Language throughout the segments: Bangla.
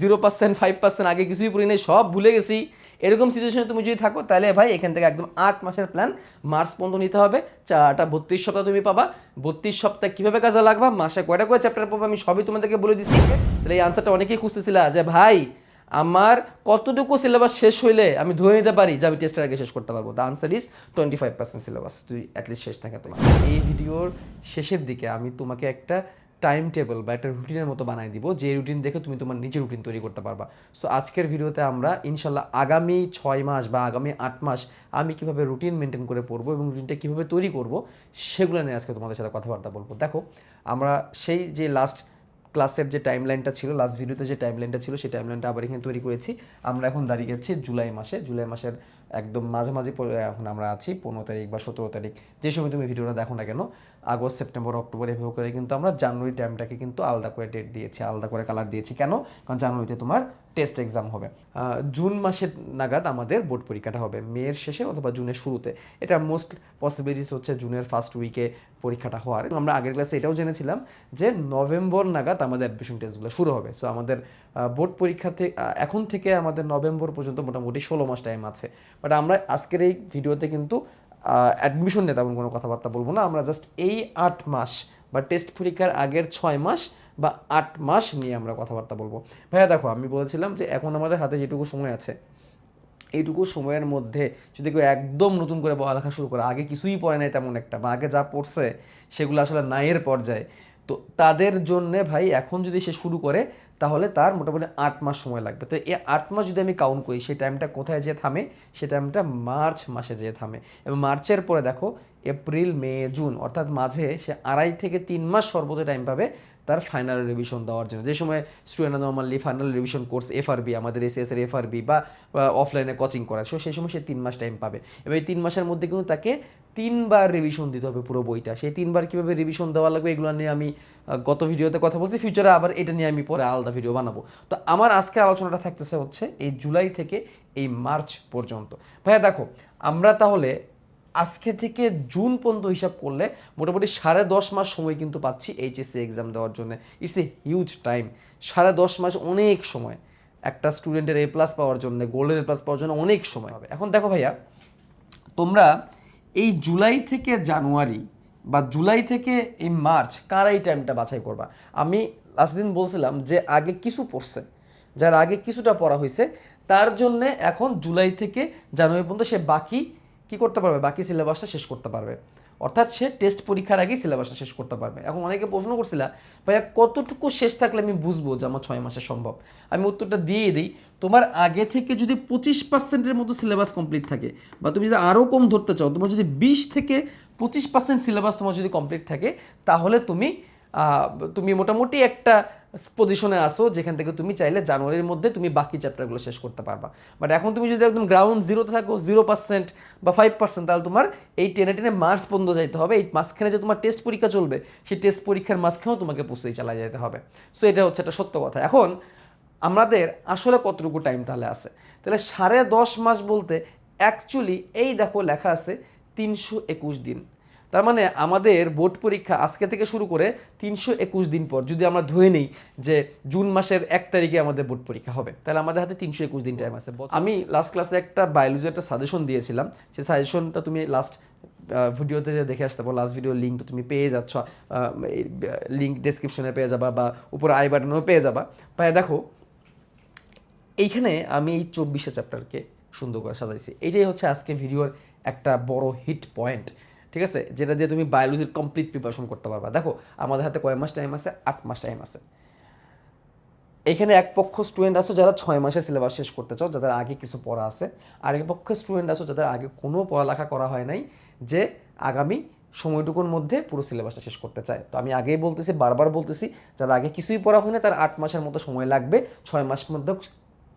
জিরো পার্সেন্ট ফাইভ পার্সেন্ট আগে কিছুই পড়ি নাই, সব ভুলে গেছি। এরকম সিচুয়েশনে তুমি যদি থাকো, তাহলে ভাই, এখান থেকে একদম আট মাসের প্ল্যান মার্চ পর্যন্ত নিতে হবে। চারটা বত্রিশ সপ্তাহ তুমি পাবা। বত্রিশ সপ্তাহে কীভাবে কাজে লাগবা? মাসে কয়টা করে চ্যাপ্টার পাবো আমি সবই তোমাদেরকে বলে দিচ্ছি তাহলে এই আনসারটা অনেকেই খুঁজতেছিলা যে, ভাই, আমার কতটুকু সিলেবাস শেষ হইলে আমি ধরে নিতে পারি যে, আমি টেস্টের আগে শেষ করতে পারব? The answer is twenty five percent syllabus তুই অ্যাটলিস্ট শেষ থাকে তোমার। এই ভিডিওর শেষের দিকে আমি তোমাকে একটা টাইম টেবল বা একটা রুটিনের মতো বানাই দিব, যে রুটিন দেখে তুমি তোমার নিজের রুটিন তৈরি করতে পারবা। সো আজকের ভিডিওতে আমরা ইনশাল্লাহ আগামী ছয় মাস বা আগামী আট মাস আমি কীভাবে রুটিন মেনটেন করে পড়ব এবং রুটিনটা কীভাবে তৈরি করব, সেগুলো নিয়ে আজকে তোমাদের সাথে কথাবার্তা বলব। দেখো, আমরা সেই যে লাস্ট ক্লাসের যে টাইম লাইনটা ছিল লাস্ট ভিডিওতে যে টাইম লাইনটা ছিল, সেই টাইম লাইনটা আবার এখানে তৈরি করেছি। আমরা এখন দাঁড়িয়ে গেছি জুলাই মাসে। জুলাই মাসের একদম মাঝামাঝি মাঝে এখন আমরা আছি, পনেরো তারিখ বা সতেরো তারিখ। যে সময় তুমি ভিডিওটা দেখো না কেন, আগস্ট, সেপ্টেম্বর, অক্টোবর এভাবে করে কিন্তু আমরা জানুয়ারি টাইমটাকে কিন্তু আলাদা করে ডেট দিয়েছি, আলাদা করে কালার দিয়েছি। কেন? কারণ জানুয়ারিতে তোমার টেস্ট এক্সাম হবে। জুন মাসের নাগাদ আমাদের বোর্ড পরীক্ষাটা হবে, মেয়ের শেষে অথবা জুনের শুরুতে। এটা মোস্ট পসিবিলিটিস হচ্ছে জুনের ফার্স্ট উইকে পরীক্ষাটা হওয়ার। আমরা আগের ক্লাসে এটাও জেনেছিলাম যে নভেম্বর নাগাদ আমাদের অ্যাডমিশন টেস্টগুলো শুরু হবে। সো আমাদের বোর্ড পরীক্ষা থেকে এখন থেকে আমাদের নভেম্বর পর্যন্ত মোটামুটি ষোলো মাস টাইম আছে। বাট আমরা আজকের এই ভিডিওতে কিন্তু অ্যাডমিশন নিয়ে তেমন কোনো কথাবার্তা বলব না। আমরা জাস্ট এই আট মাস বা টেস্ট পরীক্ষার আগের ছয় মাস বা আট মাস নিয়ে আমরা কথাবার্তা বলব। ভাইয়া দেখো, আমি বলেছিলাম যে এখন আমাদের হাতে যেটুকু সময় আছে, এইটুকু সময়ের মধ্যে যদি কেউ একদম নতুন করে পড়ালেখা শুরু করে, আগে কিছুই পড়ে নাই তেমন একটা, বা আগে যা পড়ছে সেগুলো আসলে নাইয়ের পর্যায়ে, তো তাদের জন্যে ভাই এখন যদি সে শুরু করে, তাহলে তার মোটামুটি আট মাস সময় লাগবে। তো এই আট মাস যদি আমি কাউন্ট করি, সেই টাইমটা কোথায় যেয়ে থামে? সেই টাইমটা মার্চ মাসে যেয়ে থামে। এবং মার্চের পরে দেখো, এপ্রিল, মে, জুন, অর্থাৎ মাঝে সে আড়াই থেকে তিন মাস সর্বোচ্চ টাইম পাবে তার ফাইনাল রিভিশন দেওয়ার জন্য। যে সময় স্টুডেন্টরা normally final revision course FRB আমাদের এসএস এর এফআরবি বা অফলাইনে কোচিং করা, সো সেই সময় সে তিন মাস টাইম পাবে। এবং এই তিন মাসের মধ্যে কিন্তু তাকে তিনবার রিভিশন দিতে হবে পুরো বইটা। সেই তিনবার কীভাবে রিভিশন দেওয়া লাগবে এগুলো নিয়ে আমি গত ভিডিওতে কথা বলছি। ফিউচারে আবার এটা নিয়ে আমি পরে আলাদা ভিডিও বানাবো। তো আমার আজকে আলোচনাটা থাকতেছে হচ্ছে এই জুলাই থেকে এই মার্চ পর্যন্ত। ভাইয়া দেখো, আমরা তাহলে আজকে থেকে জুন পর্যন্ত হিসাব করলে মোটামুটি সাড়ে দশ মাস সময় কিন্তু পাচ্ছি এইচএসসি এক্সাম দেওয়ার জন্য। ইটস এ হিউজ টাইম সাড়ে দশ মাস অনেক সময়। একটা স্টুডেন্টের এ প্লাস পাওয়ার জন্য গোল্ডেন এ প্লাস পাওয়ার জন্য অনেক সময় হবে। এখন দেখো ভাইয়া, তোমরা এই জুলাই থেকে জানুয়ারি বা জুলাই থেকে এই মার্চ কার এই টাইমটা বাছাই করবা? আমি লাস্ট দিন বলছিলাম যে আগে কিছু পড়ছে, যার আগে কিছুটা পড়া হয়েছে, তার জন্যে এখন জুলাই থেকে জানুয়ারি পর্যন্ত সে বাকি কি করতে পারবে? বাকি সিলেবাসটা শেষ করতে পারবে। অর্থাৎ সে টেস্ট পরীক্ষার আগেই সিলেবাসটা শেষ করতে পারবে। এখন অনেকে প্রশ্ন করছিল, ভাইয়া, কতটুকু শেষ থাকলে আমি বুঝব যে আমার ছয় মাসে সম্ভব? আমি উত্তরটা দিয়ে দিই, তোমার আগে থেকে যদি পঁচিশ পার্সেন্টের মতো সিলেবাস কমপ্লিট থাকে বা তুমি যদি আরও কম ধরতে চাও, তোমার যদি বিশ থেকে পঁচিশ পার্সেন্ট সিলেবাস তোমার যদি কমপ্লিট থাকে, তাহলে তুমি তুমি মোটামুটি একটা পজিশনে আসো, যেখান থেকে তুমি চাইলে জানুয়ারির মধ্যে তুমি বাকি চ্যাপ্টারগুলো শেষ করতে পারবা। বাট এখন তুমি যদি একদম গ্রাউন্ড জিরোতে থাকো জিরো পার্সেন্ট বা ফাইভ পার্সেন্ট তাহলে তোমার এই টেনে টেনে মার্চ পর্যন্ত যাইতে হবে। এই মাঝখানে যে তোমার টেস্ট পরীক্ষা চলবে, সেই টেস্ট পরীক্ষার মাঝখানেও তোমাকে প্রস্তুতি চালা যেতে হবে। সো এটা হচ্ছে একটা সত্য কথা। এখন আমাদের আসলে কতটুকু টাইম তাহলে আছে? তাহলে সাড়ে দশ মাস বলতে অ্যাকচুয়ালি এই দেখো লেখা আছে তিনশো একুশ দিন। তার মানে আমাদের বোর্ড পরীক্ষা আজকে থেকে শুরু করে তিনশো একুশ দিন পর যদি আমরা ধুয়ে নিই যে জুন মাসের এক তারিখে আমাদের বোর্ড পরীক্ষা হবে তাহলে আমাদের হাতে তিনশো একুশ দিন টাইম আছে। আমি লাস্ট ক্লাসে একটা বায়োলজি একটা সাজেশন দিয়েছিলাম সেই সাজেশনটা তুমি লাস্ট ভিডিওতে যে দেখে আসতে পারো লাস্ট ভিডিও লিঙ্ক তো তুমি পেয়ে যাচ্ছ লিঙ্ক ডেসক্রিপশনে পেয়ে যাবা বা উপরে আই বাটনেও পেয়ে যাবা। পায়ে দেখো এইখানে আমি এই চব্বিশে চ্যাপ্টারকে সুন্দর করে সাজাইছি। এটাই হচ্ছে আজকে ভিডিওর একটা বড় হিট পয়েন্ট ঠিক আছে? যেটা দিয়ে তুমি বায়োলজির কমপ্লিট প্রিপারেশন করতে পারবা। দেখো, আমাদের হাতে কয় মাস টাইম আছে? আট মাস টাইম আছে। এখানে এক পক্ষ স্টুডেন্ট আছো যারা ছয় মাসে সিলেবাস শেষ করতে চাও, যাদের আগে কিছু পড়া আছে। আর এক পক্ষ স্টুডেন্ট আছো যাদের আগে কোনো পড়ালেখা করা হয় নাই, যে আগামী সময়টুকুর মধ্যে পুরো সিলেবাসটা শেষ করতে চায়। তো আমি আগেই বলতেছি, বারবার বলতেছি, যারা আগে কিছুই পড়া হয় না তার আট মাসের মতো সময় লাগবে। ছয় মাস মধ্যে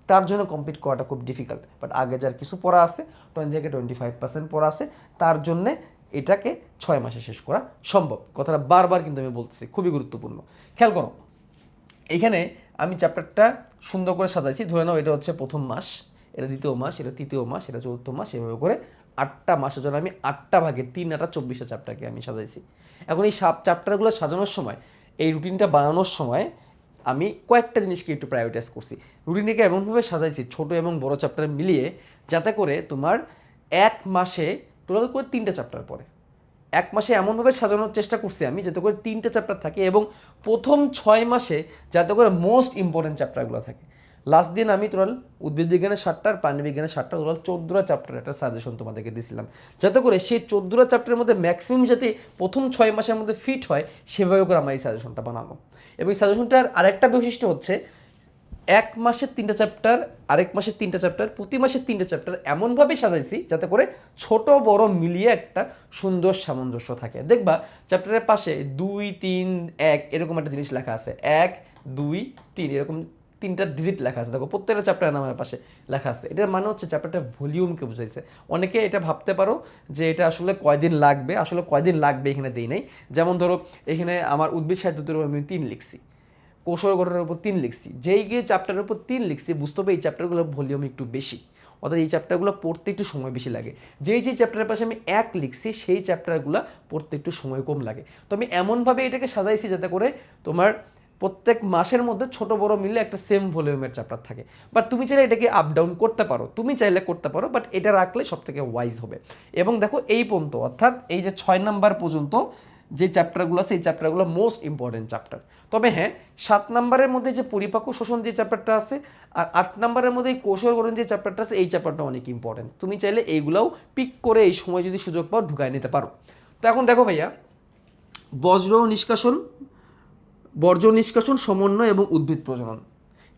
তার জন্য কমপ্লিট করাটা খুব ডিফিকাল্ট বাট আগে যার কিছু পড়া আছে টোয়েন্টি থেকে টোয়েন্টি ফাইভ পার্সেন্ট পড়া আছে, তার জন্যে এটাকে ছয় মাসে শেষ করা সম্ভব। কথাটা বারবার কিন্তু আমি বলতেছি, খুবই গুরুত্বপূর্ণ। খেয়াল করো এইখানে আমি চ্যাপ্টারটা সুন্দর করে সাজাইছি, ধরে নাও এটা হচ্ছে প্রথম মাস, এটা দ্বিতীয় মাস, এটা তৃতীয় মাস, এটা চতুর্থ মাস, এভাবে করে আটটা মাসের জন্য আমি আটটা ভাগে তিন আটা চব্বিশটা চ্যাপ্টারকে আমি সাজাইছি। এখন এই সাব চ্যাপ্টারগুলো সাজানোর সময়, এই রুটিনটা বানানোর সময় আমি কয়েকটা জিনিসকে একটু প্রায়োরিটাইজ করছি। রুটিনটাকে এমনভাবে সাজাইছি, ছোট এবং বড় চ্যাপ্টার মিলিয়ে, যাতে করে তোমার এক মাসে টোটাল করে তিনটা চ্যাপ্টার পড়ে। এক মাসে এমনভাবে সাজানোর চেষ্টা করছি আমি, যাতে করে তিনটা চ্যাপ্টার থাকে এবং প্রথম ছয় মাসে যাতে করে মোস্ট ইম্পর্টেন্ট চ্যাপ্টারগুলো থাকে। লাস্ট দিন আমি টোটাল উদ্ভিদ বিজ্ঞানের সাতটা আর প্রাণী বিজ্ঞানের সাতটা টোটাল চোদ্দোটা চ্যাপ্টার একটা সাজেশন তোমাদেরকে দিয়েছিলাম যাতে করে সেই চোদ্দোটা চ্যাপ্টারের মধ্যে ম্যাক্সিমাম যাতে প্রথম ছয় মাসের মধ্যে ফিট হয়, সেভাবে করে আমার এই সাজেশনটা বানানো এবং এই সাজেশনটার আরেকটা বৈশিষ্ট্য হচ্ছে এক মাসের তিনটা চ্যাপ্টার আরেক মাসের তিনটা চ্যাপ্টার প্রতি মাসের তিনটা চ্যাপ্টার এমনভাবে সাজাইছি যাতে করে ছোট, বড় মিলিয়ে একটা সুন্দর সামঞ্জস্য থাকে। দেখবা চ্যাপ্টারের পাশে দুই, তিন, এক এরকম একটা জিনিস লেখা আছে। এক, দুই, তিন এরকম তিনটা ডিজিট লেখা আছে। দেখো, প্রত্যেকটা চ্যাপ্টার নামের পাশে লেখা আছে। এটার মানে হচ্ছে চ্যাপ্টারটা ভলিউমকে বুঝাইছে। অনেকে এটা ভাবতে পারো যে এটা আসলে কয়দিন লাগবে। আসলে কয়দিন লাগবে এখানে দেই নাই। যেমন ধরো, এখানে আমার উদ্ভিদ সাহিত্যের উপর আমি তিন লিখছি। কৌশল গঠনের উপর তিন লিখছি। যেই গিয়ে চ্যাপ্টারের উপর তিন লিখছি, বুঝতে হবে এই চ্যাপ্টারগুলোর ভলিউম একটু বেশি। অর্থাৎ এই চ্যাপ্টারগুলো পড়তে একটু সময় বেশি লাগে। যেই যেই চ্যাপ্টারের পাশে আমি এক লিখছি, সেই চ্যাপ্টারগুলো পড়তে একটু সময় কম লাগে। তো আমি এমনভাবে এটাকে সাজাইছি যাতে করে তোমার প্রত্যেক মাসের মধ্যে ছোট বড় মিলে একটা সেম ভলিউমের চ্যাপ্টার থাকে। বাট তুমি চাইলে এটাকে আপ ডাউন করতে পারো। তুমি চাইলে করতে পারো বাট এটা রাখলে সব থেকে ওয়াইজ হবে। এবং দেখো এই পর্যন্ত, অর্থাৎ এই যে ছয় নাম্বার পর্যন্ত যে চ্যাপ্টারগুলো আছে, এই চ্যাপ্টারগুলো মোস্ট ইম্পর্টেন্ট চ্যাপ্টার তবে হ্যাঁ সাত নাম্বারের মধ্যে যে পরিপাক্য শোষণ যে চ্যাপ্টারটা আছে, আর আট নাম্বারের মধ্যে এই কৌশল গঠন যে চ্যাপ্টারটা আছে, এই চ্যাপ্টারটা অনেক ইম্পর্টেন্ট তুমি চাইলে এইগুলাও পিক করে এই সময় যদি সুযোগ পাও ঢুকায় নিতে পারো। তো এখন দেখো ভাইয়া, বজ্র নিষ্কাশন, বর্জ্য নিষ্কাশন, সমন্বয় এবং উদ্ভিদ প্রজনন।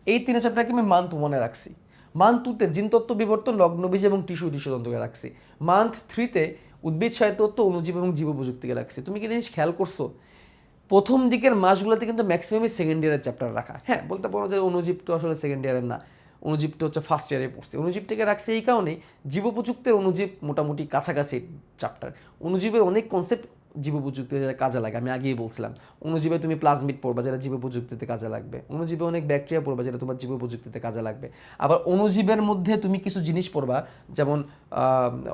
এই তিন চ্যাপ্টারকে আমি মান্থ মনে রাখছি। মান্থ টুতে জিনতত্ত্ব বিবর্তন, লগ্নবীজ এবং টিস্যু টিস্যুতন্ত্রকে রাখছি। মান্থ থ্রিতে উদ্ভিদ সাহিত্যত্ব অনুজীব এবং জীব প্রযুক্তিকে গ্যালাক্সি তুমি কি জিনিস খেয়াল করছ? প্রথম দিকের মাসগুলোতে কিন্তু ম্যাক্সিমামই সেকেন্ড ইয়ারের চ্যাপ্টার রাখা। হ্যাঁ বলতে পারো যে অনুজীব তো আসলে সেকেন্ড ইয়ারের না। অনুজীবটা হচ্ছে ফার্স্ট ইয়ারে পড়ছে। অনুজীবটাকে রাখছে এই কারণে জীব প্রযুক্তির অনুজীব মোটামুটি কাছাকাছি চ্যাপ্টার অনুজীবের অনেক কনসেপ্ট জীব প্রযুক্তিতে কাজে লাগে, আমি আগেই বলছিলাম অনুজীবে তুমি প্লাজমিড পড়বা যেটা জীব প্রযুক্তিতে কাজে লাগবে। অনুজীবে অনেক ব্যাকটেরিয়া পড়বা যেটা তোমার জীব প্রযুক্তিতে কাজে লাগবে। আবার অনুজীবের মধ্যে তুমি কিছু জিনিস পড়বা, যেমন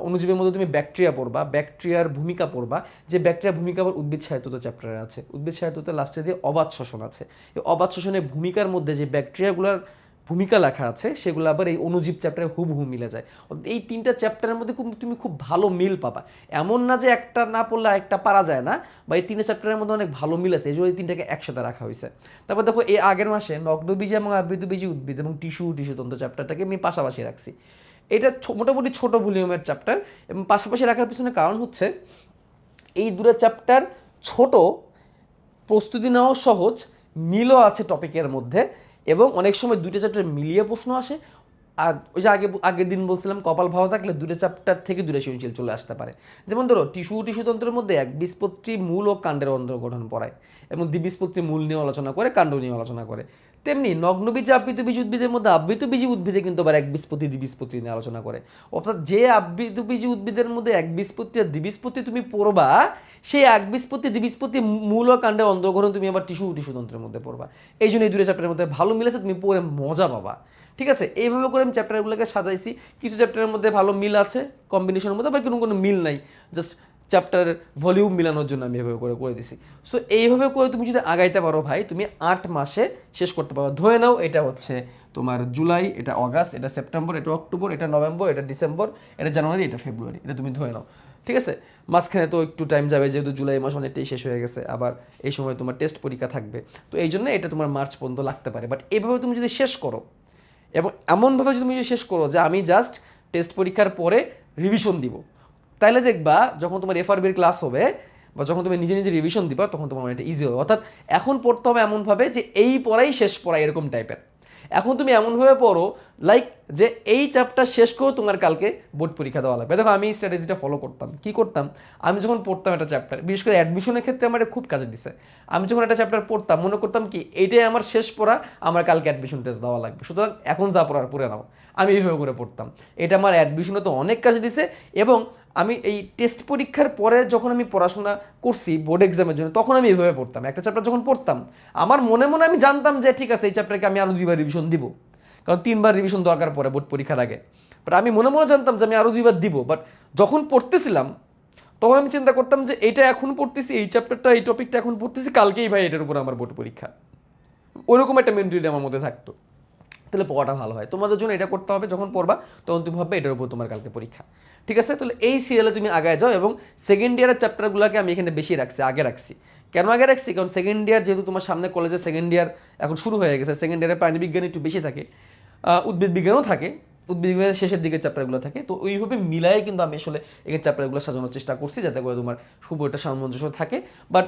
অনুজীবের মধ্যে তুমি ব্যাকটেরিয়া পড়বা ব্যাকটেরিয়ার ভূমিকা পড়বা, যে ব্যাকটেরিয়ার ভূমিকা আবার উদ্ভিদ সাহিত্যতে চ্যাপ্টারে আছে। উদ্ভিদ সাহিত্যতে লাস্টে দিয়ে অবাধ শ্বসন আছে। এই অবাধ শ্বসনের ভূমিকার মধ্যে যে ব্যাকটেরিয়াগুলোর ভূমিকা লেখা আছে, সেগুলো আবার এই অনুজীব চ্যাপ্টারে হুবহু মিলে যায়। এই তিনটা চ্যাপ্টারের মধ্যে তুমি খুব ভালো মিল পাবা। এমন না যে একটা না পড়লে একটা পারা যায় না, বা এই তিনটা চ্যাপ্টারের মধ্যে অনেক ভালো মিল আছে, এই জন্য এই তিনটাকে একসাথে রাখা হয়েছে। তারপর দেখো, এই আগের মাসে নগ্নবীজ এবং আবৃতবীজী উদ্ভিদ এবং টিস্যু টিস্যুতন্ত্র চ্যাপ্টারটাকে আমি পাশাপাশি রাখছি। এটা মোটামুটি ছোট ভলিউমের চ্যাপ্টার এবং পাশাপাশি রাখার পিছনে কারণ হচ্ছে, এই দুটো চ্যাপ্টার ছোট, প্রস্তুতি নেওয়া সহজ, মিলও আছে টপিকের মধ্যে এবং অনেক সময় দুটো চ্যাপ্টার মিলিয়ে প্রশ্ন আসে। আর ওই যে আগে আগের দিন বলছিলাম, কপাল ভালো থাকলে দুটো চ্যাপ্টার থেকে দুটো সৃজনশীল চলে আসতে পারে। যেমন ধরো, টিস্যু টিস্যুতন্ত্রের মধ্যে এক বীজপত্রী মূল ও কাণ্ডের অন্তর্গঠন পড়ায়। এবং দ্বিবীজপত্রী মূল নিয়ে আলোচনা করে, কাণ্ড নিয়ে আলোচনা করে। তেমনি নগ্নবীজ আবৃত বীজ উদ্ভিদের মধ্যে আবৃত বীজি উদ্ভিদে কিন্তু আবার এক বীজপত্রী দ্বিবীজপত্রী নিয়ে আলোচনা করে। অর্থাৎ যে আবৃত বীজি উদ্ভিদের মধ্যে এক বীজপত্রী আর দ্বিবীজপত্রী তুমি পড়বা সেই এক বীজপত্রী দ্বিবীজপত্রী মূল ও কাণ্ডের অন্তর্গ্রহণ তুমি আবার টিস্যু টিস্যুতন্ত্রের মধ্যে পড়বা। এই জন্য এই দুটো চ্যাপ্টারের মধ্যে ভালো মিলেছে, তুমি পড়ে মজা পাবা। ঠিক আছে? এইভাবে করে আমি চ্যাপ্টারগুলোকে সাজাইছি। কিছু চ্যাপ্টারের মধ্যে ভালো মিল আছে কম্বিনেশনের মধ্যে বা কোনো কোনো মিল নাই। জাস্ট চ্যাপ্টারের ভলিউম মিলানোর জন্য আমি এভাবে করে করে দিছি। সো এইভাবে করে তুমি যদি আগাইতে পারো ভাই, তুমি আট মাসে শেষ করতে পারো ধরে নাও, এটা হচ্ছে তোমার জুলাই, এটা অগাস্ট, এটা সেপ্টেম্বর, এটা অক্টোবর, এটা নভেম্বর, এটা ডিসেম্বর, এটা জানুয়ারি, এটা ফেব্রুয়ারি। এটা তুমি ধরে নাও। ঠিক আছে? মাঝখানে তো একটু টাইম যাবে, যেহেতু জুলাই মাস অনেকটাই শেষ হয়ে গেছে, আবার এই সময় তোমার টেস্ট পরীক্ষা থাকবে। তো এই জন্য এটা তোমার মার্চ পর্যন্ত লাগতে পারে। বাট এভাবে তুমি যদি শেষ করো, এবং এমনভাবে যদি তুমি যদি শেষ করো যে আমি জাস্ট টেস্ট পরীক্ষার পরে রিভিশন দিব, তাইলে দেখবা যখন তোমার এফ এফআরবির ক্লাস হবে, বা যখন তুমি নিজে নিজে রিভিশন দিবা, তখন তোমার অনেকটা ইজি হবে। অর্থাৎ এখন পড়তে হবে এমনভাবে যে এই পড়াই শেষ পড়া এরকম টাইপের এখন তুমি এমনভাবে পড়ো লাইক যে এই চ্যাপ্টার শেষ করেও তোমার কালকে বোর্ড পরীক্ষা দেওয়া লাগবে। দেখো আমি এই স্ট্র্যাটেজিটা ফলো করতাম। কি করতাম? আমি যখন পড়তাম একটা চ্যাপ্টার বিশেষ করে অ্যাডমিশনের ক্ষেত্রে আমার খুব কাজে দিছে। আমি যখন একটা চ্যাপ্টার পড়তাম, মনে করতাম কি এইটাই আমার শেষ পড়া, আমার কালকে অ্যাডমিশন টেস্ট দেওয়া লাগবে। সুতরাং এখন যা পড়ার, পড়ে নাও। আমি এইভাবে করে পড়তাম। এটা আমার অ্যাডমিশনে তো অনেক কাজে দিছে এবং আমি এই টেস্ট পরীক্ষার পরে যখন আমি পড়াশোনা করছি বোর্ড এক্সামের জন্য, তখন আমি এইভাবে পড়তাম। একটা চ্যাপ্টার যখন পড়তাম, আমার মনে মনে আমি জানতাম যে, ঠিক আছে, এই চ্যাপ্টারকে আমি আরও দুইবার রিভিশন দিব। কারণ তিনবার রিভিশন দরকার পড়ে বোর্ড পরীক্ষার আগে। বাট আমি মনে মনে জানতাম যে, আমি আরও দুইবার দিব। বাট যখন পড়তেছিলাম, তখন আমি চিন্তা করতাম যে এটা এখন পড়তেছি, এই চ্যাপ্টারটা এই টপিকটা এখন পড়তেছি, কালকেই ভাই এটার উপর আমার বোর্ড পরীক্ষা। ওরকম একটা মেন্টালিটি আমার মধ্যে থাকতো। তাহলে পড়াটা ভালো হয়। তোমাদের জন্য এটা করতে হবে, যখন পড়বা তখন তুমি ভাববে এটার উপর তোমার কালকে পরীক্ষা। ঠিক আছে? তাহলে এই সিরিয়ালে তুমি আগায় যাও এবং সেকেন্ড ইয়ারের চ্যাপ্টারগুলোকে আমি এখানে বেশি রাখছি, আগে রাখছি। কেন আগে রাখছি? কারণ সেকেন্ড ইয়ার যেহেতু তোমার সামনে কলেজে সেকেন্ড ইয়ার এখন শুরু হয়ে গেছে সেকেন্ড ইয়ারে প্রাণীবিজ্ঞান একটু বেশি থাকে উদ্ভিদ বিজ্ঞানও থাকে, উদ্ভিদ বিজ্ঞানের শেষের দিকে চ্যাপ্টারগুলো থাকে। তো ওইভাবে মিলাই কিন্তু আমি আসলে এই চ্যাপ্টারগুলো সাজানোর চেষ্টা করছি, যাতে করে তোমার খুব একটা সামঞ্জস্য থাকে। বাট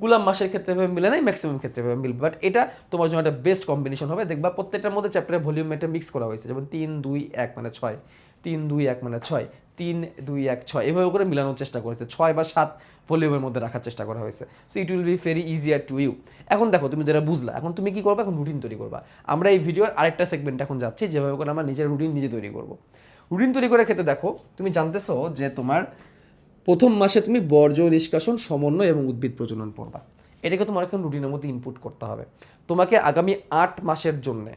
সবগুলা মাসের ক্ষেত্রে এভাবে মিলে নাই ম্যাক্সিমাম ক্ষেত্রে এভাবে মিলবে। বাট এটা তোমার জন্য একটা বেস্ট কম্বিনেশন হবে। দেখবা প্রত্যেকটার মধ্যে চ্যাপ্টারের ভলিউম এটা মিক্স করা হয়েছে। যেমন তিন, দুই, এক মানে ছয়। তিন, দুই, এক মানে ছয়। তিন, দুই, এক, ছয়। এভাবে করে মিলানোর চেষ্টা করেছে। ছয় বা সাত ভলিউমের মধ্যে রাখার চেষ্টা করা হয়েছে। So it will be very easier to you এখন দেখো, তুমি যেটা বুঝলা, এখন তুমি কি করবে? এখন রুটিন তৈরি করবা। আমরা এই ভিডিওর আরেকটা সেগমেন্ট এখন যাচ্ছি, যেভাবে করে আমরা নিজের রুটিন নিজে তৈরি করব। রুটিন তৈরি করার ক্ষেত্রে দেখো, তুমি জানতেছো যে তোমার প্রথম মাসে তুমি বর্জ্য নিষ্কাশন, সমন্বয় এবং উদ্ভিদ প্রজনন পড়বা এটাকে তোমার এখন রুটিনের মধ্যে ইনপুট করতে হবে। তোমাকে আগামী আট মাসের জন্যে,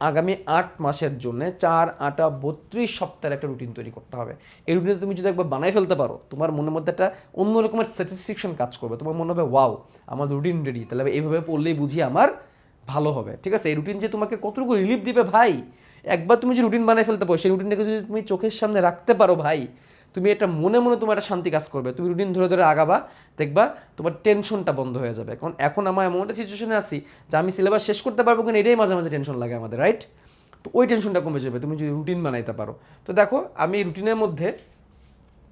আগামী আট মাসের জন্য চার, আটা, বত্রিশ সপ্তাহের একটা রুটিন তৈরি করতে হবে। এই রুটিনে তুমি যদি একবার বানাই ফেলতে পারো, তোমার মনের মধ্যে একটা অন্য রকমের স্যাটিসফ্যাকশন কাজ করবে। তোমার মনে হবে ওয়াও আমার রুটিন রেডি তাহলে এইভাবে পড়লেই বুঝি আমার ভালো হবে। ঠিক আছে? এই রুটিন যে তোমাকে কতটুকু রিলিফ দিবে ভাই? একবার তুমি যে রুটিন বানাই ফেলতে পারো, সেই রুটিনটাকে যদি তুমি চোখের সামনে রাখতে পারো ভাই তুমি এটা মনে মনে তোমার একটা শান্তি কাজ করবে। তুমি রুটিন ধরে ধরে আগাবা, দেখবা তোমার টেনশনটা বন্ধ হয়ে যাবে। কারণ এখন আমার এমন একটা সিচুয়েশনে আছি যে আমি সিলেবাস শেষ করতে পারব কিনা এটাই মাঝে মাঝে টেনশন লাগে আমাদের রাইট তো ওই টেনশনটা কমে যাবে, তুমি যদি রুটিন বানাইতে পারো। তো দেখো, আমি রুটিনের মধ্যে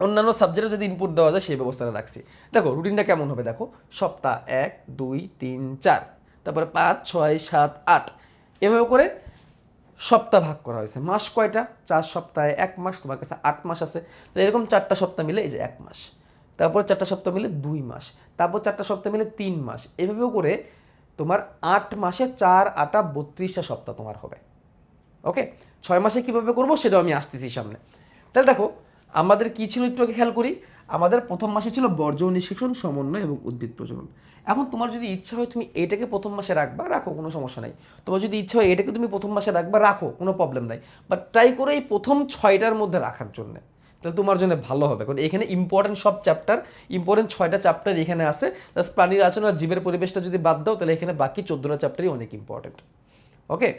অন্যান্য সাবজেক্টে যদি ইনপুট দেওয়া যায়, সেই ব্যবস্থাটা রাখছি। দেখো রুটিনটা কেমন হবে দেখো? সপ্তাহ এক, দুই, তিন, চার, তারপরে পাঁচ, ছয়, সাত, আট। এভাবে করে সপ্তাহ ভাগ করা হয়েছে। মাস কয়টা? চার সপ্তাহে এক মাস, তোমার কাছে আট মাস আছে। তো এরকম চারটা সপ্তাহ মিলে এই যে এক মাস। তারপর চারটা সপ্তাহ মিলে দুই মাস। তারপর চারটা সপ্তাহ মিলে তিন মাস। এভাবেও করে তোমার আট মাসে চার আটা বত্রিশটা সপ্তাহ তোমার হবে। ওকে? ছয় মাসে কীভাবে করব সেটাও আমি আসতেছি সামনে। তাহলে দেখো, আমাদের কী ছিল একটু আগে খেয়াল করি? আমাদের প্রথম মাসে ছিল বর্জ্য নিষ্কাশন, সমন্বয় এবং উদ্ভিদ প্রজনন। এখন তোমার যদি ইচ্ছা হয় তুমি এটাকে প্রথম মাসে রাখবা, রাখো, কোনো সমস্যা নাই। তোমার যদি ইচ্ছা হয় এটাকে তুমি প্রথম মাসে রাখবা, রাখো, কোনো প্রবলেম নাই। বাট ট্রাই করে এই প্রথম ছয়টার মধ্যে রাখার জন্য। তাহলে তোমার জন্য ভালো হবে। কারণ এখানে ইম্পর্টেন্ট সব চ্যাপ্টার ইম্পর্টেন্ট ছয়টা চ্যাপ্টার এখানে আছে। জাস্ট প্রাণীর আচরণ আর জীবের পরিবেশটা যদি বাদ দাও, তাহলে এখানে বাকি চোদ্দোটা চ্যাপ্টারই অনেক ইম্পর্টেন্ট ওকে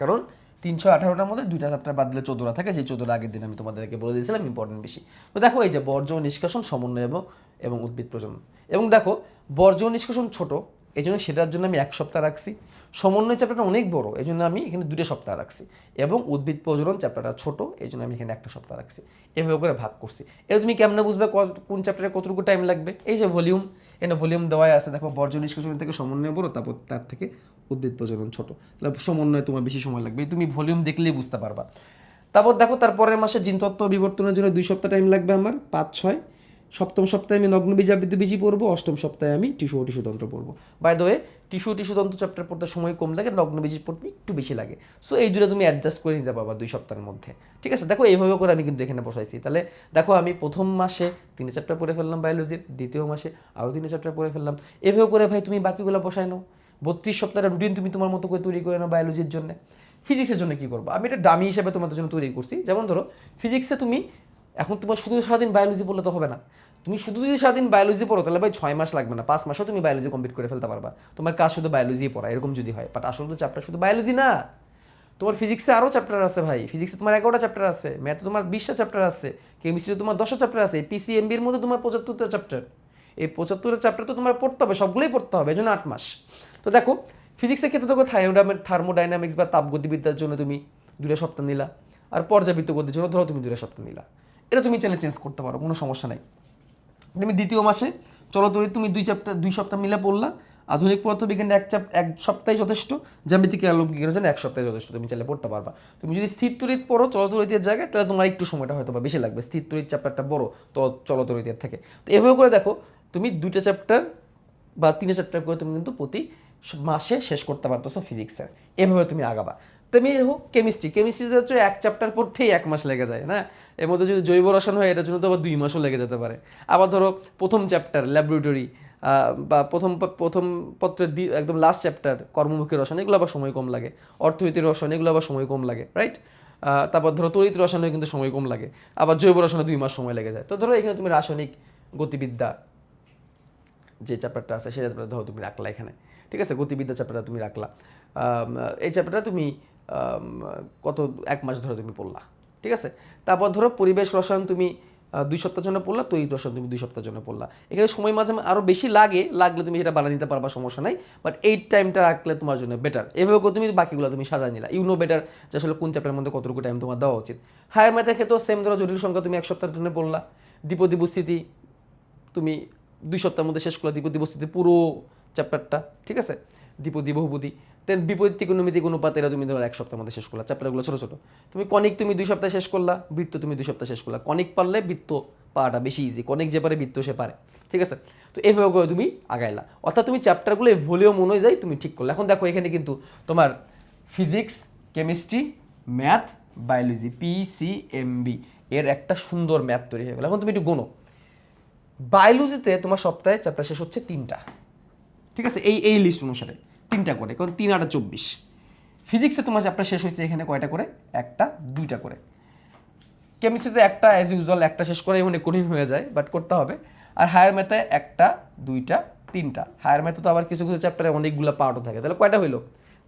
কারণ তিনশো আঠারোটার মধ্যে দুইটা চ্যাপ্টার বাদ দিলে চোদ্দোটা থাকে যে চোদ্দোটা আগের দিন আমি তোমাদেরকে বলে দিয়েছিলাম ইম্পর্টেন্ট বেশি। তো দেখো এই যে বর্জ্য নিষ্কাশন, সমন্বয় এবং এবং উদ্ভিদ প্রজনন। এবং দেখো, বর্জ্য নিষ্কাশন ছোট এই জন্য সেটার জন্য আমি এক সপ্তাহ রাখছি। সমন্বয় চ্যাপ্টারটা অনেক বড় এই জন্য আমি এখানে দুটো সপ্তাহ রাখছি। এবং উদ্ভিদ প্রজনন চ্যাপ্টারটা ছোট এই জন্য আমি এখানে একটা সপ্তাহ রাখছি। এভাবে করে ভাগ করছি। এটা তুমি কেমনে বুঝবে কোন চ্যাপ্টারে কতটুকু টাইম লাগবে? এই যে ভলিউম এখানে ভলিউম দেওয়াই আছে। দেখো বর্জ্য নিষ্কাশন থেকে সমন্বয় বড়, তারপর তার থেকে উদ্ভিদ প্রজনন ছোট। তাহলে সমন্বয় তোমার বেশি সময় লাগবে। তুমি ভলিউম দেখলেই বুঝতে পারবা। তারপর দেখো, তারপরের মাসে জিনতত্ত্ব বিবর্তনের জন্য দুই সপ্তাহ টাইম লাগবে আমার, পাঁচ, ছয়। সপ্তম সপ্তাহে আমি নগ্ন বীজা বীজি পড়ব অষ্টম সপ্তাহে আমি টিস্যু ও টিস্যু তন্ত্র পড়ব by the way tissue tissue তন্ত্র চ্যাপ্টার পড়তে সময় কম লাগে, নগ্ন বীজি পড়তে একটু বেশি লাগে। সো এই দুটো তুমি অ্যাডজাস্ট করে নিতে পারবা দুই সপ্তাহের মধ্যে। ঠিক আছে? দেখো, এইভাবে করে আমি কিন্তু এখানে বসাইছি। তাহলে দেখো, আমি প্রথম মাসে তিন চ্যাপ্টার পড়ে ফেললাম বায়োলজির দ্বিতীয় মাসে আরও তিন চ্যাপ্টার পড়ে ফেললাম। এভাবে করে ভাই তুমি বাকিগুলো বসাই নাও। বত্রিশ সপ্তাহের রুটিন তুমি তোমার মতো করে তৈরি করে নাও বায়োলজির জন্য। ফিজিক্সের জন্য কি করব? আমি এটা ডামি হিসেবে তোমাদের জন্য তৈরি করছি। যেমন ধরো ফিজিক্সে তুমি এখন তোমার শুধু সারাদিন বায়োলজি পড়লে তো হবে না। তুমি শুধু যদি সারাদিন বায়োলজি পড়ো, তাহলে ভাই ছয় মাস লাগবে না, পাঁচ মাসেও তুমি বায়োলজি কমপ্লিট করে ফেলতে পারবা। তোমার কাজ শুধু বায়োলজি পড়া, এরকম যদি হয়। বাট আসলে তো চ্যাপ্টার শুধু বায়োলজি না। তোমার ফিজিক্সে আরও চ্যাপ্টার আছে ভাই। ফিজিক্সে তোমার এগারোটা চ্যাপ্টার আছে ম্যাথে তোমার বিশটা চ্যাপ্টার আছে কেমিস্ট্রিতে তোমার দশটা চ্যাপ্টার আছে পিসিএমবির মধ্যে তোমার পঁচাত্তরটা চ্যাপ্টার এই পঁচাত্তরের চ্যাপ্টার তো তোমার পড়তে হবে, সবগুলোই পড়তে হবে এই জন্য আট মাস। তো দেখো ফিজিক্সের ক্ষেত্রে দেখো থার্মোডাইনামিক্স বা তাপগতিবিদ্যার জন্য তুমি দুটো সপ্তাহ নিলা। আর পর্যাবৃত্ত গতির জন্য ধরো তুমি দুটো সপ্তাহ নিলা। এটা তুমি চ্যানেল চেঞ্জ করতে পারো, কোনো সমস্যা নাই। তুমি দ্বিতীয় মাসে চলতরিৎ তুমি দুই চ্যাপ্টার দুই সপ্তাহ মিলে পড়লা। আধুনিক পদার্থবিজ্ঞানে এক চ্যাপ এক সপ্তাহে যথেষ্ট, জ্যামিতিক আলোক বিজ্ঞানের জন্য এক সপ্তাহে যথেষ্ট তুমি চাইলে পড়তে পারবা। তুমি যদি স্থির তরিৎ পড়ো চলতরিতের জায়গায়, তাহলে তোমার একটু সময়টা হয়তো বা বেশি লাগবে। স্থির তরিৎ চ্যাপ্টারটা বড় তো চলতরিতের থেকে। তো এভাবে করে দেখো, তুমি দুইটা চ্যাপ্টার বা তিনটে চ্যাপ্টার করে তুমি কিন্তু প্রতি মাসে শেষ করতে পারতেছো ফিজিক্সের এভাবে তুমি আগাবা। তেমনি হোক কেমিস্ট্রি কেমিস্ট্রিতে হচ্ছে এক চ্যাপ্টার পড়তেই এক মাস লেগে যায়, না? এর মধ্যে যদি জৈব রসায়ন হয়, এটার জন্য তো আবার দুই মাসও লেগে যেতে পারে। আবার ধরো, প্রথম চ্যাপ্টার ল্যাবরেটরি বা প্রথম প্রথম পত্রের দি, একদম লাস্ট চ্যাপ্টার কর্মমুখী রসায়ন, এগুলো আবার সময় কম লাগে। অর্থনীতির রসায়ন, এগুলো আবার সময় কম লাগে রাইট তারপর ধরো, তড়িৎ রসায়নে কিন্তু সময় কম লাগে। আবার জৈব রসায়নে দুই মাস সময় লেগে যায়। তো ধরো, এখানে তুমি রাসায়নিক গতিবিদ্যা যে চ্যাপ্টারটা আছে সেই চ্যাপ্টার ধরো, তুমি রাখলা এখানে। ঠিক আছে? গতিবিদ্যা চ্যাপ্টারটা তুমি রাখলা। এই চ্যাপ্টারটা তুমি কত, এক মাস ধরে তুমি পড়লা, ঠিক আছে? তারপর ধরো পরিবেশ রসায়ন তুমি দুই সপ্তাহের জন্য পড়লা, তৈরি রসায়ন তুমি দুই সপ্তাহের জন্য পড়লা। এখানে সময় মাঝে আরও বেশি লাগে, লাগলে তুমি সেটা বানিয়ে নিতে পারবা, সমস্যা নাই। বাট এই টাইমটা রাখলে তোমার জন্য বেটার এভাবে তুমি বাকিগুলো তুমি সাজায় নিলা। ইউ নো বেটার যে আসলে কোন চ্যাপ্টারের মধ্যে কতটুকু টাইম তোমার দেওয়া উচিত। হায়ার ম্যাথের ক্ষেত্রেও সেম ধরো জটিল সংখ্যা তুমি এক সপ্তাহের জন্য পড়লা। দ্বিপদী স্থিতি তুমি দুই সপ্তাহের মধ্যে শেষ করলা। দ্বিপদী বস্তিতে পুরো চ্যাপ্টারটা ঠিক আছে? দ্বিপদী বহুপদী। দেন বিপরীত ত্রিকোণমিতিক অনুপাত এরা তুমি ধরো এক সপ্তাহের মধ্যে শেষ করলা, চ্যাপ্টারগুলো ছোটো ছোটো। তুমি কনিক তুমি দুই সপ্তাহে শেষ করলা, বৃত্ত তুমি দুই সপ্তাহে শেষ করলা। কনিক পারলে বৃত্ত পাওয়াটা বেশি ইজি কনিক যে পারে বৃত্ত সে পারে, ঠিক আছে? তো এইভাবে করে তুমি আগাইলা। অর্থাৎ তুমি চ্যাপ্টারগুলো ভলিউম অনুযায়ী তুমি ঠিক করলে। এখন দেখো এখানে কিন্তু তোমার physics, chemistry, math, biology P C M B এর একটা সুন্দর ম্যাপ তৈরি হয়ে গেল। এখন তুমি একটু গোনো। বায়োলজিতে তোমার সপ্তাহে চ্যাপ্টার শেষ হচ্ছে তিনটা, ঠিক আছে? এই এই লিস্ট অনুসারে। তিনটা করে, কারণ তিন আটা চব্বিশ। ফিজিক্সে তোমার চ্যাপ্টার শেষ হয়েছে এখানে কয়টা করে? একটা, দুইটা করে। কেমিস্ট্রিতে একটা অ্যাজ ইউজুয়াল একটা শেষ করে মানে কঠিন হয়ে যায় বাট করতে হবে। আর হায়ার ম্যাথে একটা, দুইটা, তিনটা। হায়ার ম্যাথে তো আবার কিছু কিছু চ্যাপ্টারে অনেকগুলো পার্টও থাকে। তাহলে কয়টা হইল?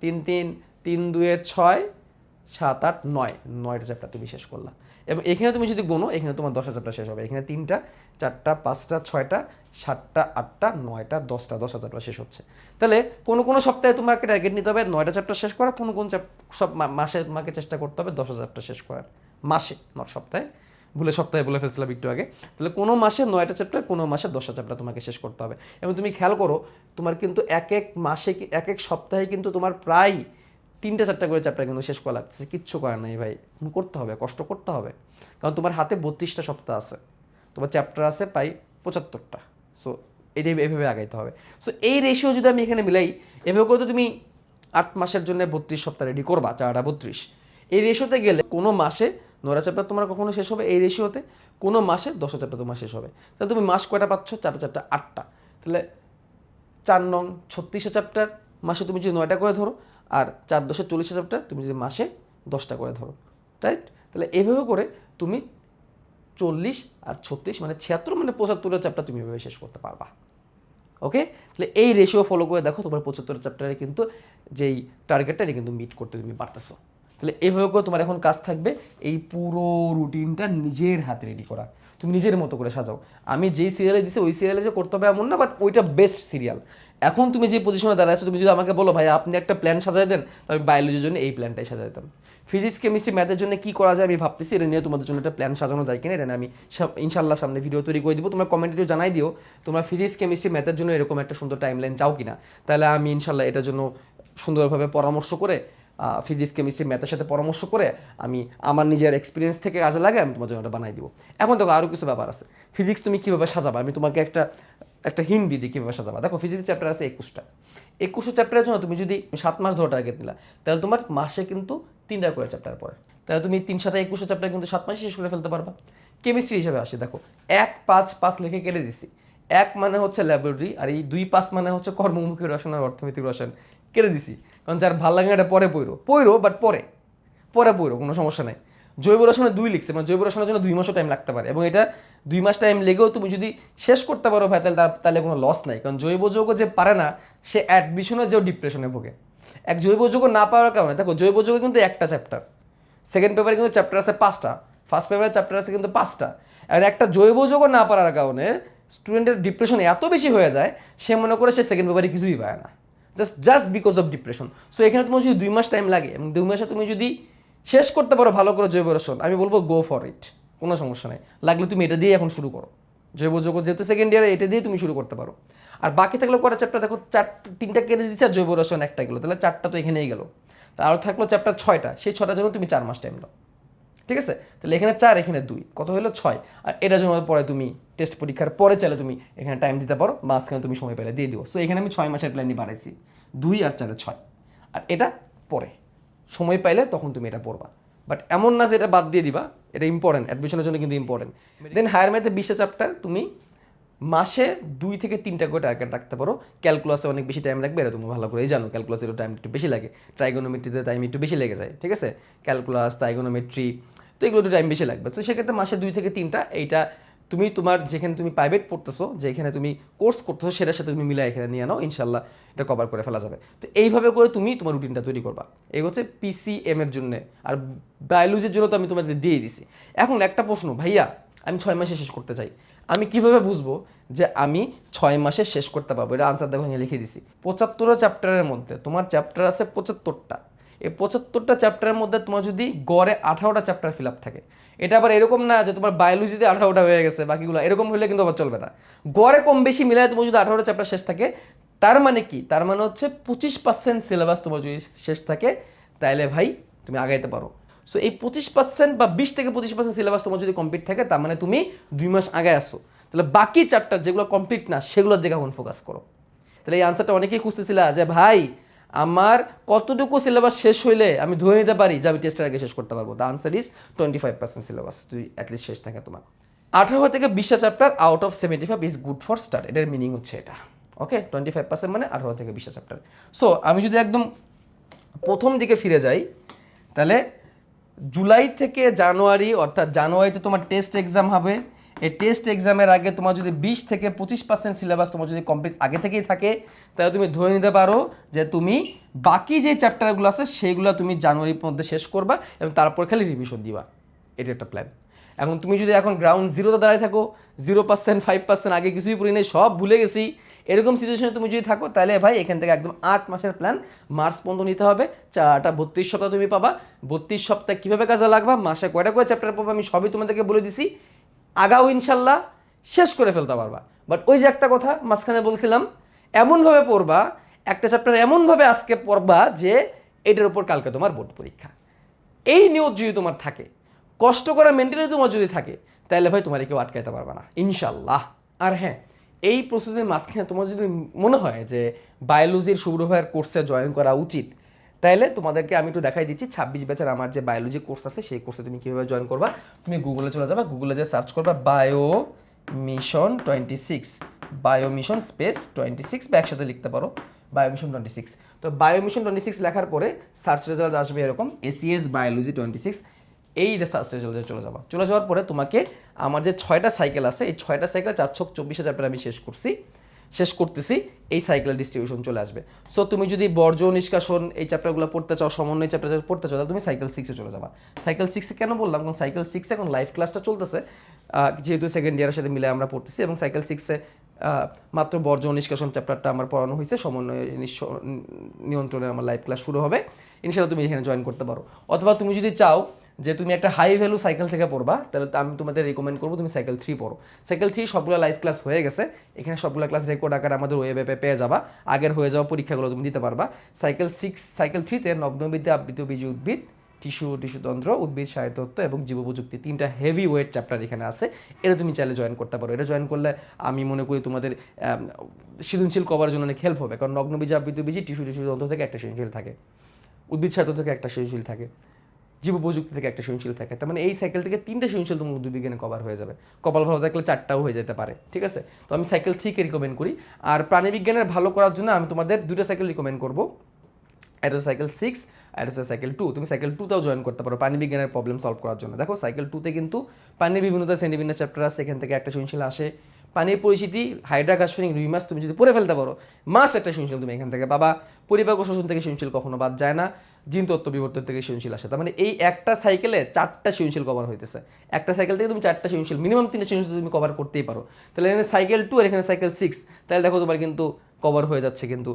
তিন তিন তিন, দুয়ে ছয় সাত আট নয়, নয়টা চ্যাপ্টার তুমি শেষ করলা। এবং এখানে তুমি যদি গোনো, এখানে তোমার দশটা চ্যাপ্টার শেষ হবে। এখানে তিনটা, চারটা, পাঁচটা, ছয়টা, সাতটা, আটটা, নয়টা, দশটা দশটা চ্যাপ্টার শেষ হচ্ছে। তাহলে কোনো কোনো সপ্তাহে তোমাকে টার্গেট নিতে হবে নয়টা চ্যাপ্টার শেষ করা কোনো কোন সব মাসে তোমাকে চেষ্টা করতে হবে দশটা চ্যাপ্টার শেষ করার। মাসে নট সপ্তাহে। ভুলে সপ্তাহে বলে ফেলছিলাম একটু আগে। তাহলে কোনো মাসে নয়টা চ্যাপ্টার কোনো মাসে দশটা চ্যাপ্টার তোমাকে শেষ করতে হবে। এবং তুমি খেয়াল করো, তোমার কিন্তু এক এক মাসে এক এক সপ্তাহে কিন্তু তোমার প্রায় তিনটা চারটা করে চ্যাপ্টার কিন্তু শেষ করা লাগছে কিচ্ছু করার নেই ভাই। করতে হবে, কষ্ট করতে হবে। কারণ তোমার হাতে বত্রিশটা সপ্তাহ আছে, তোমার চ্যাপ্টার আছে প্রায় পঁচাত্তরটা। সো এটাই এভাবে আগাইতে হবে। সো এই রেশিও যদি আমি এখানে মিলাই, এভাবে করে তো তুমি আট মাসের জন্য বত্রিশ সপ্তাহ রেডি করবা, চারটা বত্রিশ। এই রেশিওতে গেলে কোনো মাসে নয়টা চ্যাপ্টার তোমার কখনো শেষ হবে, এই রেশিওতে কোনো মাসে দশটা চ্যাপ্টার তোমার শেষ হবে। তাহলে তুমি মাস কয়টা পাচ্ছ? চারটা চারটা, আটটা। তাহলে চার নং ছত্রিশে চ্যাপ্টার মাসে তুমি যদি নয়টা করে ধরো আর চার দশে চল্লিশে চ্যাপ্টার তুমি যদি মাসে দশটা করে ধরো রাইট তাহলে এভাবে করে তুমি চল্লিশ আর ছত্রিশ মানে ছিয়াত্তর মানে পঁচাত্তরের চ্যাপ্টার তুমি এভাবে শেষ করতে পারবা ওকে তাহলে এই রেশিও ফলো করে দেখো তোমার পঁচাত্তর চ্যাপ্টারে কিন্তু যেই টার্গেটটা এটা কিন্তু মিট করতে তুমি পারতেছো। তাহলে এভাবে করে তোমার এখন কাজ থাকবে, এই পুরো রুটিনটা নিজের হাতে রেডি করা। তুমি নিজের মতো করে সাজাও। আমি যেই সিরিয়ালে দিছি, ওই সিরিয়ালে যে করতে হবে এমন না বাট ওইটা বেস্ট সিরিয়াল এখন তুমি যে পজিশনে দাঁড়াচ্ছো তুমি যদি আমাকে বলো, ভাই, আপনি একটা প্ল্যান সাজাই দেন আমি বায়োলজির জন্য এই প্ল্যানটাই সাজাই দিতাম। ফিজিক্স কেমিস্ট্রি ম্যাথের জন্য কী করা যায় আমি ভাবতেছি, এটা নিয়ে তোমাদের জন্য একটা প্ল্যান সাজানো যায় কিনা, এটা আমি ইনশাল্লাহ সামনে ভিডিও তৈরি করে দিব। তোমরা কমেন্টে জানাই দিও, তোমরা ফিজিক্স কেমিস্ট্রি ম্যাথের জন্য এরকম একটা সুন্দর টাইম লাইন চাও কিনা। তাহলে আমি ইনশাল্লাহ এটার জন্য সুন্দরভাবে পরামর্শ করে ফিজিক্স কেমিস্ট্রি ম্যাথের সাথে পরামর্শ করে আমি আমার নিজের এক্সপিরিয়েন্স থেকে কাজে লাগে আমি তোমার জন্য এটা বানাই দিব। এখন দেখো আরও কিছু ব্যাপার আছে। ফিজিক্স তুমি কীভাবে সাজাবা? আমি তোমাকে একটা একটা হিন্ট দিয়ে দিই কীভাবে সাজাবা? দেখো, ফিজিক্স চ্যাপ্টার আছে একুশটা। একুশটা চ্যাপ্টারের জন্য তুমি যদি সাত মাস ধরে টার্গেট নিলা, তাহলে তোমার মাসে কিন্তু তিনটা করে চ্যাপ্টার পড়ে। তাহলে তুমি তিন সাথে একুশটা চ্যাপ্টার কিন্তু সাত মাসে শেষ করে ফেলতে পারবা। কেমিস্ট্রি হিসাবে আসে, দেখো, এক পাঁচ পাঁচ লিখে কেটে দিছি। এক মানে হচ্ছে ল্যাবরেটরি আর এই দুই পাঁচ মানে হচ্ছে কর্মমুখী রসায়ন আর অর্থনৈতিক রসায়ন। কেটে দিছি। কারণ যার ভালো লাগে এটা পরে পড়ো। পড়ো বাট পরে পরে পড়ো, কোনো সমস্যা নাই। জৈব রসায়নে দুই লিখছে মানে জৈব রসায়নের জন্য দুই মাসও টাইম লাগতে পারে। এবং এটা দুই মাস টাইম লেগেও তুমি যদি শেষ করতে পারো ভাই, তাহলে তাহলে কোনো লস নাই। কারণ জৈব যৌগ যে পারে না, সে অ্যাডমিশনে যেও ডিপ্রেশনে ভোগে। এক জৈব যৌগ না পাওয়ার কারণে, দেখো, জৈব যৌগ কিন্তু একটা চ্যাপ্টার সেকেন্ড পেপারে কিন্তু চ্যাপ্টার আছে পাঁচটা। ফার্স্ট পেপারে চ্যাপ্টার আছে কিন্তু পাঁচটা। আর একটা জৈব যৌগ না পারার কারণে স্টুডেন্টের ডিপ্রেশন এত বেশি হয়ে যায়, সে মনে করে সে সেকেন্ড পেপারে কিছুই পায় না। Just just because of depression so এখানে তোমার যদি দুই মাস টাইম লাগে, এবং দুই মাসে তুমি যদি শেষ করতে পারো ভালো করে জৈব রসায়ন আমি বলব গো ফর ইট কোনো সমস্যা নেই। লাগলে তুমি এটা দিয়ে এখন শুরু করো। জৈব যৌগ যেহেতু সেকেন্ড ইয়ারে এটা দিয়ে তুমি শুরু করতে পারো। আর বাকি থাকলে কটা চ্যাপ্টার দেখো, চার, তিনটা কেটে দিচ্ছে আর জৈব রসায়ন একটা গেলো। তাহলে চারটা তো এখানেই গেলো। তা আরও থাকল চ্যাপ্টার ছয়টা। সেই ছটার জন্য তুমি চার মাস টাইম দাও ঠিক আছে? তাহলে এখানে চার, এখানে দুই। কত হলো? ছয়। আর এটার জন্য পরে তুমি টেস্ট পরীক্ষার পরে চাইলে তুমি এখানে টাইম দিতে পারো। মাঝখানে তুমি সময় পেলে দিয়ে দিও। সো এখানে আমি ছয় মাসের প্ল্যানই বাড়াইছি। দুই আর চারে ছয়। আর এটা পরে। সময় পাইলে তখন তুমি এটা পড়বা। বাট এমন না যে এটা বাদ দিয়ে দিবা এটা ইম্পর্টেন্ট অ্যাডমিশনের জন্য কিন্তু ইম্পর্টেন্ট দেন হায়ার ম্যাথে বিশটা চ্যাপ্টার তুমি মাসে দুই থেকে তিনটা করে টার্গেট রাখতে পারো। ক্যালকুলাসে অনেক বেশি টাইম লাগবে এটা তুমি ভালো করেই জানো। ক্যালকুলাসের টাইম একটু বেশি লাগে। ট্রাইগোনোমেট্রিতে টাইম একটু বেশি লেগে যায় ঠিক আছে? ক্যালকুলাস ট্রাইগোনোমেট্রি তো এগুলো একটু টাইম বেশি লাগবে। তো সেক্ষেত্রে মাসে দুই থেকে তিনটা এইটা তুমি তোমার যেখানে তুমি প্রাইভেট পড়তেছো, যেখানে তুমি কোর্স করতেছো, সেটার সাথে তুমি মিলাই এখানে নিয়ে নাও ইনশাল্লাহ এটা কভার করে ফেলা যাবে। তো এইভাবে করে তুমি তোমার রুটিনটা তৈরি করবা। এই হচ্ছে পিসিএম এর জন্য। আর বায়োলজির জন্য তো আমি তোমাদের দিয়ে দিছি। এখন একটা প্রশ্ন, ভাইয়া, আমি ছয় মাসে শেষ করতে চাই। আমি কীভাবে বুঝব যে আমি ছয় মাসে শেষ করতে পারব? এটা আনসার দেখো লিখে দিছি। পঁচাত্তরটা চ্যাপ্টারের মধ্যে তোমার চ্যাপ্টার আছে পঁচাত্তরটা এই পঁচাত্তরটা চ্যাপ্টারের মধ্যে তোমার যদি গড়ে আঠারোটা চ্যাপ্টার ফিল আপ থাকে এটা আবার এরকম না যে তোমার বায়োলজিতে আঠারোটা হয়ে গেছে, বাকিগুলো এরকম হলে কিন্তু আবার চলবে না। গড়ে কম বেশি মিলায় তোমার যদি আঠারোটা চ্যাপ্টার শেষ থাকে, তার মানে কি? তার মানে হচ্ছে পঁচিশ পার্সেন্ট সিলেবাস তোমার যদি শেষ থাকে তাহলে ভাই তুমি আগাইতে পারো। সো এই পঁচিশ পার্সেন্ট বা বিশ থেকে পঁচিশ পার্সেন্ট সিলেবাস তোমার যদি কমপ্লিট থাকে, তার মানে তুমি দুই মাস আগে আসো তাহলে বাকি চ্যাপ্টার যেগুলো কমপ্লিট না, সেগুলোর দিকে এখন ফোকাস করো। তাহলে এই আনসারটা অনেকেই খুঁজতেছিল যে, ভাই আমার কতটুকু সিলেবাস শেষ হইলে আমি ধরে নিতে পারি? যে আমি টেস্টের আগে শেষ করতে পারব। The answer is twenty five percent syllabus তুই অ্যাটলিস্ট শেষ থাকে তোমার। আঠারো থেকে বিশটা chapter out of seventy five is good for star এটার মিনিং হচ্ছে এটা। ওকে টোয়েন্টি ফাইভ পার্সেন্ট মানে আঠারো থেকে বিশটা চ্যাপ্টার সো আমি যদি একদম প্রথম দিকে ফিরে যাই, তাহলে জুলাই থেকে জানুয়ারি, অর্থাৎ জানুয়ারিতে তোমার টেস্ট এক্সাম হবে। এই টেস্ট এক্সামের আগে তোমার যদি বিশ থেকে পঁচিশ পার্সেন্ট সিলেবাস তোমার যদি কমপ্লিট আগে থেকেই থাকে, তাহলে তুমি ধরে নিতে পারো যে তুমি বাকি যে চ্যাপ্টারগুলো আছে সেইগুলো তুমি জানুয়ারির মধ্যে শেষ করবা এবং তারপর খালি রিভিশন দিবা। এটা একটা প্ল্যান এখন তুমি যদি এখন গ্রাউন্ড জিরোতে দাঁড়ায় থাকো জিরো পার্সেন্ট ফাইভ পার্সেন্ট আগে কিছুই পড়ি নেই, সব ভুলে গেছি, এরকম সিচুয়েশনে তুমি যদি থাকো, তাহলে ভাই এখান থেকে একদম আট মাসের প্ল্যান মার্চ পর্যন্ত নিতে হবে। চারটা বত্রিশ সপ্তাহ তুমি পাবা। বত্রিশ সপ্তাহে কীভাবে কাজে লাগবা? মাসে কয়টা করে চ্যাপ্টার পাবো আমি সবই তোমাদেরকে বলে দিছি। আগাও ইনশাল্লাহ, শেষ করে ফেলতে পারবা। বাট ওই যে একটা কথা মাঝখানে বলছিলাম, এমনভাবে পড়বা, একটা চ্যাপ্টার এমনভাবে আজকে পড়বা যে এটার উপর কালকে তোমার বোর্ড পরীক্ষা। এই নিয়ত যদি তোমার থাকে, কষ্ট করা মেন্টালি তোমার যদি থাকে, তাহলে ভাই তোমার কেউ আটকাইতে পারবে না, ইনশাল্লাহ। আর হ্যাঁ এই প্রস্তুতির মাঝখানে তোমার যদি মনে হয় যে বায়োলজির ভাইয়ের কোর্সে জয়েন করা উচিত তাহলে তোমাদেরকে আমি একটু দেখাই দিচ্ছি, ছাব্বিশ ব্যাচের আমার যে বায়োলজি কোর্স আছে, সেই কোর্সে তুমি কীভাবে জয়েন করবা। তুমি গুগলে চলে যাবা গুগলে যে সার্চ করবা bio mission twenty six bio mission space twenty six বা একসাথে লিখতে পারো বায়ো মিশন টোয়েন্টি সিক্স তো বায়ো মিশন টোয়েন্টি সিক্স লেখার পরে সার্চ রেজাল্ট আসবে এরকম এসিএস বায়োলজি টোয়েন্টি সিক্স এই সার্চ রেজাল্টে চলে যাবা। চলে যাওয়ার পরে তোমাকে আমার যে ছয়টা সাইকেল আছে, এই ছয়টা সাইকেল চার ছক চব্বিশ হাজার আমি শেষ করছি। শেষ করতেছি, এই সাইকেলের ডিস্ট্রিবিউশন চলে আসবে। সো তুমি যদি বর্জ্য নিষ্কাশন এই চ্যাপ্টারগুলো পড়তে চাও, সমন্বয় চ্যাপ্টার পড়তে চাও, তাহলে তুমি সাইকেল সিক্সে চলে যাবা। সাইকেল সিক্সে কেন বললাম? কারণ সাইকেল সিক্সে এখন লাইভ ক্লাসটা চলতেছে। যেহেতু সেকেন্ড ইয়ারের সাথে মিলে আমরা পড়তেছি এবং সাইকেল সিক্সে মাত্র বর্জ্য নিষ্কাশন চ্যাপ্টারটা আমার পড়ানো হয়েছে। সমন্বয় নিয়ন্ত্রণে আমার লাইভ ক্লাস শুরু হবে। ইনশাল্লাহ তুমি এখানে জয়েন করতে পারো। অথবা তুমি যদি চাও যে তুমি একটা হাই ভ্যালু সাইকেল থেকে পড়বা, তাহলে আমি তোমাদের রেকমেন্ড করব তুমি সাইকেল থ্রি পড়ো। সাইকেল থ্রি সবগুলো লাইভ ক্লাস হয়ে গেছে। এখানে সবগুলো ক্লাস রেকর্ড আকারে আমাদের ওয়েবে পেয়ে যাবা। আগের হয়ে যাওয়া পরীক্ষাগুলো তুমি দিতে পারবা। সাইকেল সিক্স সাইকেল থ্রিতে নগ্নবিদ্যা আবৃত বীজ, উদ্ভিদ টিস্যু, টিস্যুতন্ত্র, উদ্ভিদ সাহিত্যত্ব এবং জীব প্রযুক্তি তিনটা হেভি ওয়েট চ্যাপ্টার এখানে আছে। এটা তুমি চাইলে জয়েন করতে পারো। এটা জয়েন করলে আমি মনে করি তোমাদের সৃজনশীল কভারের জন্য অনেক হেল্প হবে। কারণ নগ্নবীজ আবৃত বীজ টিস্যু, টিস্যুতন্ত্র থেকে একটা সৃজনশীল থাকে। উদ্ভিদ সাহিত্য থেকে একটা সৃজনশীল থাকে। জীব প্রযুক্তি থেকে একটা সৃজনশীল থাকে। তার মানে এই সাইকেল থেকে তিনটা সৃজনশীল তোমার উদ্ভিদ বিজ্ঞানে কভার হয়ে যাবে। কপাল ভালো থাকলে চারটাও হয়ে যেতে পারে। ঠিক আছে? তো আমি সাইকেল থ্রিকে রিকমেন্ড করি। আর প্রাণীবিজ্ঞানের ভালো করার জন্য আমি তোমাদের দুটো সাইকেল রিকমেন্ড করব। এটা সাইকেল সিক্স আর হচ্ছে সাইকেল টু তুমি সাইকেল টুতেও জয়েন করতে পারো পানি বিজ্ঞানের প্রবলেম সলভ করার জন্য। দেখো সাইকেল টুতে কিন্তু পানির বিভিন্নতা শ্রেণি বিভিন্ন চ্যাপ্টার আছে, এখান থেকে একটা সৃজনশীল আসে। পানির পরিচিতি হাইড্রাকাশনিক রুই মাছ তুমি যদি পড়ে ফেলতে পারো মাছ একটা সৃজনশীল তুমি এখান থেকে বাবা পরিপাক শোষণ থেকে সৃজনশীল কখনো বাদ যায় না, জিন তত্ত্ব বিবর্তন থেকে সৃজনশীল আসে। তার মানে এই একটা সাইকেলে চারটা সৃজনশীল কভার হইতেছে। একটা সাইকেল থেকে তুমি চারটা সৃজনশীল মিনিমাম তিনটা সৃজনশীল তুমি কভার করতেই পারো। তাহলে এখানে সাইকেল টু আর এখানে সাইকেল সিক্স তাহলে দেখো তোমার কিন্তু কভার হয়ে যাচ্ছে কিন্তু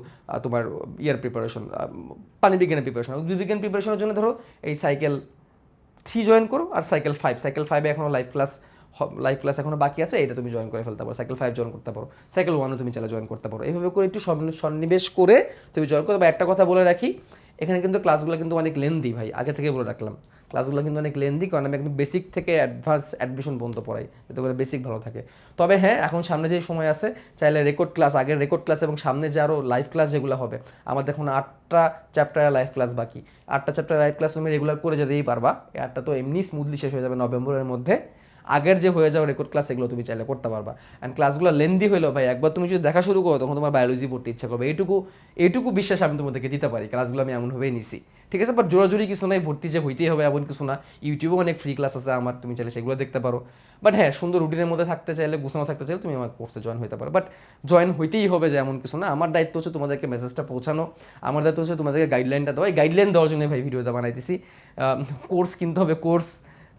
তোমার ইয়ার প্রিপারেশন পানি বিজ্ঞানের প্রিপারেশন উদ্ভিদ বিজ্ঞান প্রিপারেশনের জন্য ধরো এই সাইকেল থ্রি জয়েন করো আর সাইকেল ফাইভ সাইকেল ফাইভে এখনও লাইভ ক্লাস লাইভ ক্লাস এখনও বাকি আছে, এটা তুমি জয়েন করে ফেলতে পারো। সাইকেল ফাইভ জয়েন করতে পারো। সাইকেল ওয়ানও তুমি চাইলে জয়েন করতে পারো। এইভাবে করে একটু সন্নিবেশ করে তুমি জয়েন করতে পারো একটা কথা বলে রাখি, এখানে কিন্তু ক্লাসগুলো কিন্তু অনেক লেন্দি ভাই। আগে থেকে বলে রাখলাম। ক্লাসগুলো কিন্তু অনেক লেন্দি কারণ আমি একদম বেসিক থেকে অ্যাডভান্স অ্যাডমিশন বন্ধ পড়াই, যাতে করে বেসিক ভালো থাকে। তবে হ্যাঁ এখন সামনে যে সময় আছে, চাইলে রেকর্ড ক্লাস আগের রেকর্ড ক্লাস এবং সামনে যে আরও লাইভ ক্লাস যেগুলো হবে, আমাদের এখন আটটা চ্যাপ্টারের লাইভ ক্লাস বাকি। আটটা চ্যাপ্টার লাইভ ক্লাস তুমি রেগুলার করে যেতেই পারবা। আটটা তো এমনি স্মুথলি শেষ হয়ে যাবে নভেম্বরের মধ্যে। আগের যে হয়ে যাওয়া রেকর্ড ক্লাস এগুলো তুমি চাইলে করতে পারবা। অ্যান্ড ক্লাসগুলো লেন্দি হলেও ভাই, একবার তুমি যদি দেখা শুরু করো, তখন তোমার বায়োলজি পড়তে ইচ্ছা করবে। এইটুকু এইটুকু বিশ্বাস আমি তোমাদেরকে দিতে পারি ক্লাসগুলো আমি এমনভাবেই নিছি। ঠিক আছে? বাট জোরাজুরি কিছু নাই, ভর্তি যে হইতেই হবে এমন কিছু না। ইউটিউবে অনেক ফ্রি ক্লাস আছে, আমার তুমি চাইলে সেগুলো দেখতে পারো। বাট হ্যাঁ সুন্দর রুটিনের মধ্যে থাকতে চাইলে, গুছানো থাকতে চাইলে তুমি আমার কোর্সে জয়েন হতে পারো। বাট জয়েন হইতেই হবে যে এমন কিছু না। আমার দায়িত্ব হচ্ছে তোমাদেরকে মেসেজটা পৌঁছানো। আমার দায়িত্ব হচ্ছে তোমাদেরকে গাইডলাইনটা দেওয়া। এই গাইডলাইন দেওয়ার জন্য ভাই ভিডিওটা বানাইতেছি। কোর্স কিনতে হবে কোর্স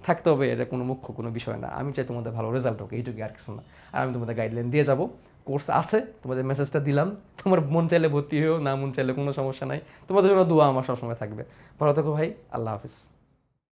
থাকতে হবে, এটা কোনো মুখ্য কোনো বিষয় না। আমি চাই তোমাদের ভালো রেজাল্ট হোক এইটুকু আর কিছু না। আর আমি তোমাদের গাইডলাইন দিয়ে যাব। কোর্স আছে, তোমাদের মেসেজটা দিলাম। তোমার মন চাইলে ভর্তি হয়েও, না মন চাইলে কোনো সমস্যা নাই। তোমাদের জন্য দোয়া আমার সবসময় থাকবে। ভালো থাকো ভাই, আল্লাহ হাফিজ।